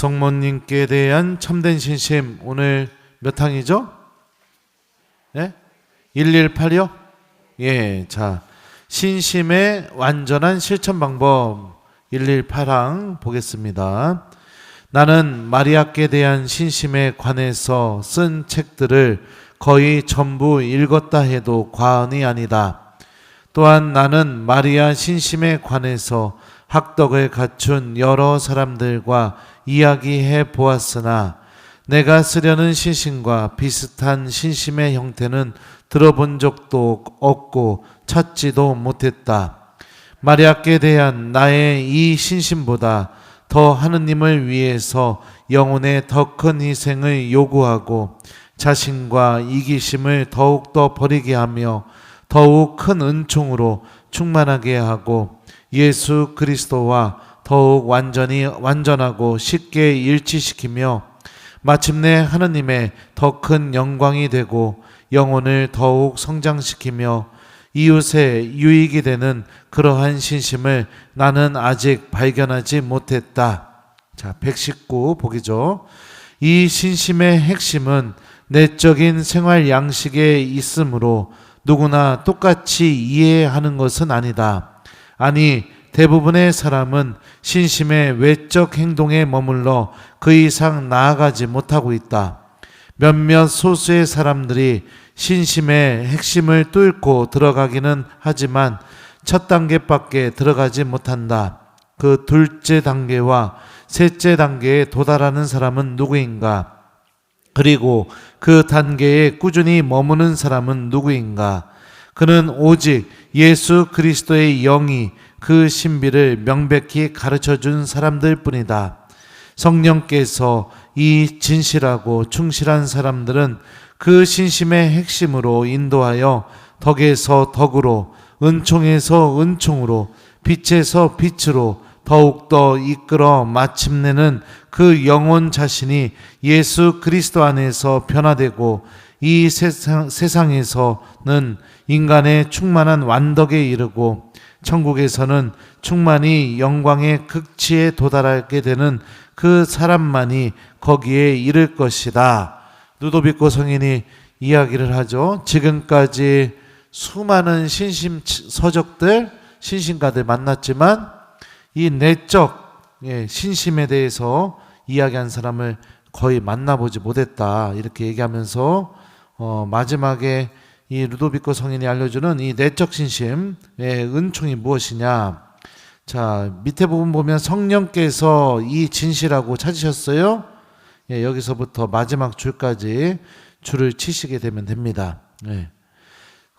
성모님께 대한 참된 신심 오늘 몇 항이죠? 예? 118이요? 예. 자, 신심의 완전한 실천 방법 118항 보겠습니다. 나는 마리아께 대한 신심에 관해서 쓴 책들을 거의 전부 읽었다 해도 과언이 아니다. 또한 나는 마리아 신심에 관해서 학덕을 갖춘 여러 사람들과 이야기해 보았으나 내가 쓰려는 신심과 비슷한 신심의 형태는 들어본 적도 없고 찾지도 못했다. 마리아께 대한 나의 이 신심보다 더 하느님을 위해서 영혼의 더 큰 희생을 요구하고 자신과 이기심을 더욱더 버리게 하며 더욱 큰 은총으로 충만하게 하고 예수 그리스도와 더욱 완전히 완전하고 쉽게 일치시키며 마침내 하느님의 더 큰 영광이 되고 영혼을 더욱 성장시키며 이웃의 유익이 되는 그러한 신심을 나는 아직 발견하지 못했다. 자, 119 보기죠. 이 신심의 핵심은 내적인 생활 양식에 있으므로 누구나 똑같이 이해하는 것은 아니다. 아니, 대부분의 사람은 신심의 외적 행동에 머물러 그 이상 나아가지 못하고 있다. 몇몇 소수의 사람들이 신심의 핵심을 뚫고 들어가기는 하지만 첫 단계밖에 들어가지 못한다. 그 둘째 단계와 셋째 단계에 도달하는 사람은 누구인가? 그리고 그 단계에 꾸준히 머무는 사람은 누구인가? 그는 오직 예수 그리스도의 영이 그 신비를 명백히 가르쳐 준 사람들 뿐이다. 성령께서 이 진실하고 충실한 사람들은 그 신심의 핵심으로 인도하여 덕에서 덕으로 은총에서 은총으로 빛에서 빛으로 더욱더 이끌어 마침내는 그 영혼 자신이 예수 그리스도 안에서 변화되고 이 세상, 세상에서는 인간의 충만한 완덕에 이르고 천국에서는 충만히 영광의 극치에 도달하게 되는 그 사람만이 거기에 이를 것이다. 누도비코 성인이 이야기를 하죠. 지금까지 수많은 신심 서적들, 신심가들 만났지만 이 내적 예, 신심에 대해서 이야기한 사람을 거의 만나보지 못했다. 이렇게 얘기하면서 어, 마지막에 이 루도비코 성인이 알려주는 이 내적 신심의 은총이 무엇이냐? 자 밑에 부분 보면 성령께서 이 진실하고 찾으셨어요. 예, 여기서부터 마지막 줄까지 줄을 치시게 되면 됩니다. 예.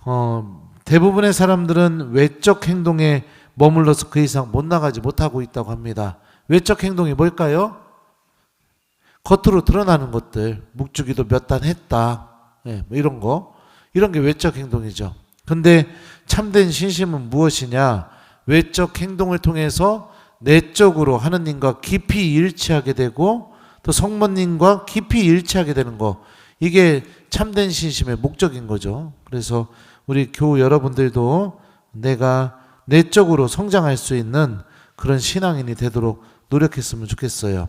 어, 대부분의 사람들은 외적 행동에 머물러서 그 이상 못 나가지 못하고 있다고 합니다. 외적 행동이 뭘까요? 겉으로 드러나는 것들, 묵주기도 몇 단 했다. 예, 뭐 이런 거. 이런 게 외적 행동이죠. 근데 참된 신심은 무엇이냐? 외적 행동을 통해서 내적으로 하느님과 깊이 일치하게 되고 또 성모님과 깊이 일치하게 되는 거. 이게 참된 신심의 목적인 거죠. 그래서 우리 교우 여러분들도 내가 내적으로 성장할 수 있는 그런 신앙인이 되도록 노력했으면 좋겠어요.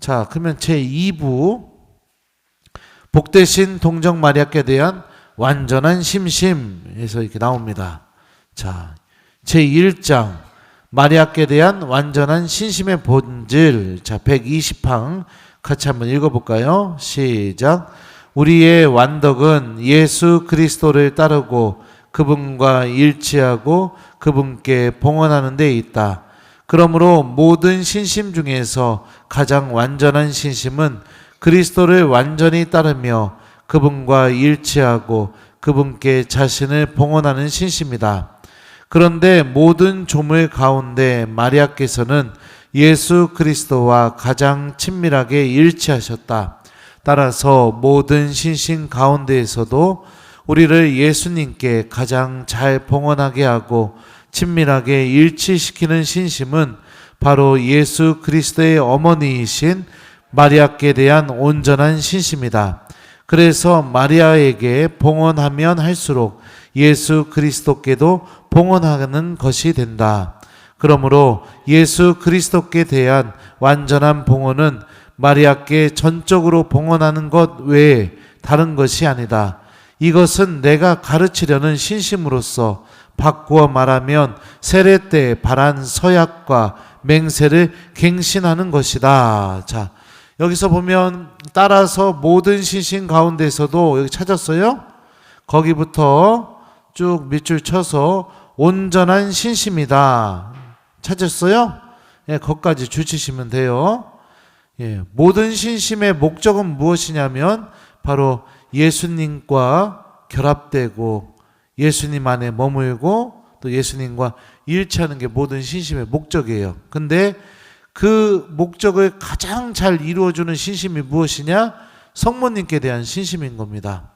자, 그러면 제 2부 복되신 동정 마리아께 대한 완전한 심심에서 이렇게 나옵니다. 자, 제 1장 마리아께 대한 완전한 신심의 본질. 자, 120항 같이 한번 읽어 볼까요? 시작. 우리의 완덕은 예수 그리스도를 따르고 그분과 일치하고 그분께 봉헌하는 데 있다. 그러므로 모든 신심 중에서 가장 완전한 신심은 그리스도를 완전히 따르며 그분과 일치하고 그분께 자신을 봉헌하는 신심이다. 그런데 모든 조물 가운데 마리아께서는 예수 그리스도와 가장 친밀하게 일치하셨다. 따라서 모든 신심 가운데에서도 우리를 예수님께 가장 잘 봉헌하게 하고 친밀하게 일치시키는 신심은 바로 예수 그리스도의 어머니이신 마리아께 대한 온전한 신심이다. 그래서 마리아에게 봉헌하면 할수록 예수 그리스도께도 봉헌하는 것이 된다. 그러므로 예수 그리스도께 대한 완전한 봉헌은 마리아께 전적으로 봉헌하는 것 외에 다른 것이 아니다. 이것은 내가 가르치려는 신심으로서 바꾸어 말하면 세례 때 바란 서약과 맹세를 갱신하는 것이다. 자, 여기서 보면 따라서 모든 신심 가운데서도 여기 찾았어요? 거기부터 쭉 밑줄 쳐서 온전한 신심이다. 찾았어요? 예, 거기까지 줄치시면 돼요. 예, 모든 신심의 목적은 무엇이냐면 바로 예수님과 결합되고 예수님 안에 머물고 또 예수님과 일치하는 게 모든 신심의 목적이에요. 근데 그 목적을 가장 잘 이루어주는 신심이 무엇이냐? 성모님께 대한 신심인 겁니다.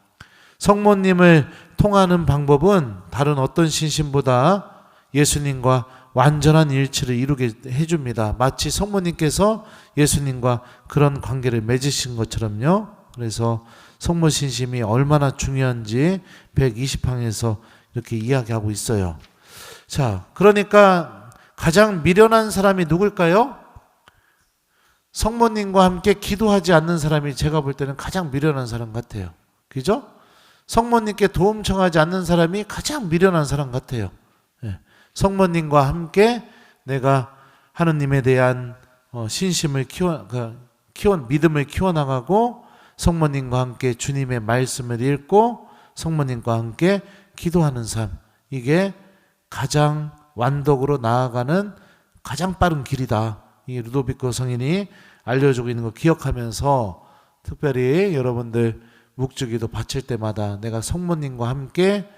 성모님을 통하는 방법은 다른 어떤 신심보다 예수님과 완전한 일치를 이루게 해줍니다. 마치 성모님께서 예수님과 그런 관계를 맺으신 것처럼요. 그래서 성모 신심이 얼마나 중요한지 120항에서 이렇게 이야기하고 있어요. 자, 그러니까 가장 미련한 사람이 누굴까요? 성모님과 함께 기도하지 않는 사람이 제가 볼 때는 가장 미련한 사람 같아요. 그죠? 성모님께 도움 청하지 않는 사람이 가장 미련한 사람 같아요. 예. 성모님과 함께 내가 하느님에 대한 어, 신심을 키워, 그, 키워, 믿음을 키워나가고 성모님과 함께 주님의 말씀을 읽고 성모님과 함께 기도하는 삶. 이게 가장 완덕으로 나아가는 가장 빠른 길이다. 이 루도비코 성인이 알려주고 있는 거 기억하면서 특별히 여러분들 묵주기도 바칠 때마다 내가 성모님과 함께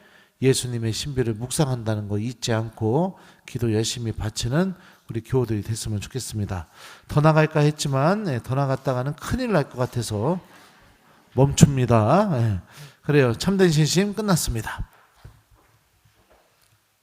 예수님의 신비를 묵상한다는 거 잊지 않고 기도 열심히 바치는 우리 교우들이 됐으면 좋겠습니다. 더 나갈까 했지만 예, 더 나갔다가는 큰일 날 것 같아서 멈춥니다. 예. 그래요. 참된 신심 끝났습니다.